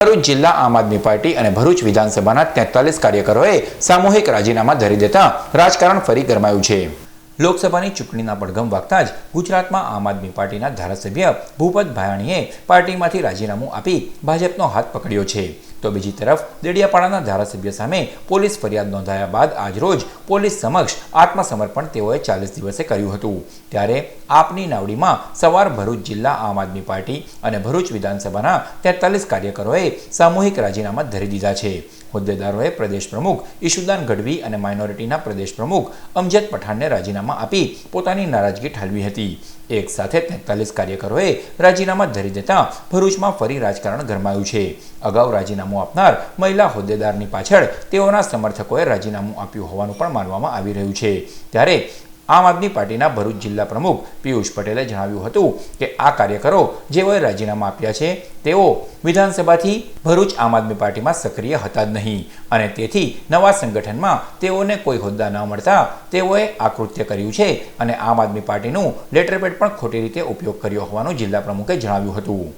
ભરૂચ જિલ્લા આમ આદમી પાર્ટી અને ભરૂચ વિધાનસભાના તેતાલીસ કાર્યકરોએ સામૂહિક રાજીનામા ધરી દેતા રાજકારણ ફરી ગરમાયું છે. લોકસભાની ચૂંટણીના પડઘમ વાગતા જ ગુજરાતમાં આમ આદમી પાર્ટીના ધારાસભ્ય ભૂપત ભાયાણીએ પાર્ટીમાંથી રાજીનામું આપી ભાજપનો હાથ પકડ્યો છે. તો બીજી તરફ દેડિયાપાડાના ધારાસભ્ય સામે પોલીસ ફરિયાદ નોંધાયા બાદ આજરોજ પોલીસ સમક્ષ આત્મસમર્પણ તેઓએ ચાલીસ દિવસે કર્યું હતું. ત્યારે આપની નાવડીમાં સવાર ભરૂચ જિલ્લા આમ આદમી પાર્ટી અને ભરૂચ વિધાનસભાના તેતાલીસ કાર્યકરોએ સામૂહિક રાજીનામા ધરી દીધા છે. હોદ્દેદારોએ પ્રદેશ પ્રમુખ ઈશુદાન ગઢવી અને માઇનોરિટીના પ્રદેશ પ્રમુખ અમજદ પઠાણને રાજીનામા આપી પોતાની નારાજગી ઠાલવી હતી. એક સાથે તેતાલીસ કાર્યકરોએ રાજીનામા ધરી દેતા ભરૂચમાં ફરી રાજકારણ ગરમાયું છે. અગાઉ રાજીનામું આપનાર મહિલા હોદ્દેદારની પાછળ તેઓના સમર્થકોએ રાજીનામું આપ્યું હોવાનું પણ માનવામાં આવી રહ્યું છે. ત્યારે આમ આદમી પાર્ટીના ભરૂચ જિલ્લા પ્રમુખ પિયુષ પટેલે જણાવ્યું હતું કે આ કાર્યકરો જેઓએ રાજીનામા આપ્યા છે, તેઓ વિધાનસભાથી ભરૂચ આમ આદમી પાર્ટીમાં સક્રિય હતા જ નહીં. અને તેથી નવા સંગઠનમાં તેઓને કોઈ હોદ્દા ન મળતા તેઓએ આ કૃત્ય કર્યું છે અને આમ આદમી પાર્ટીનું લેટરપેડ પણ ખોટી રીતે ઉપયોગ કર્યો હોવાનું જિલ્લા પ્રમુખે જણાવ્યું હતું.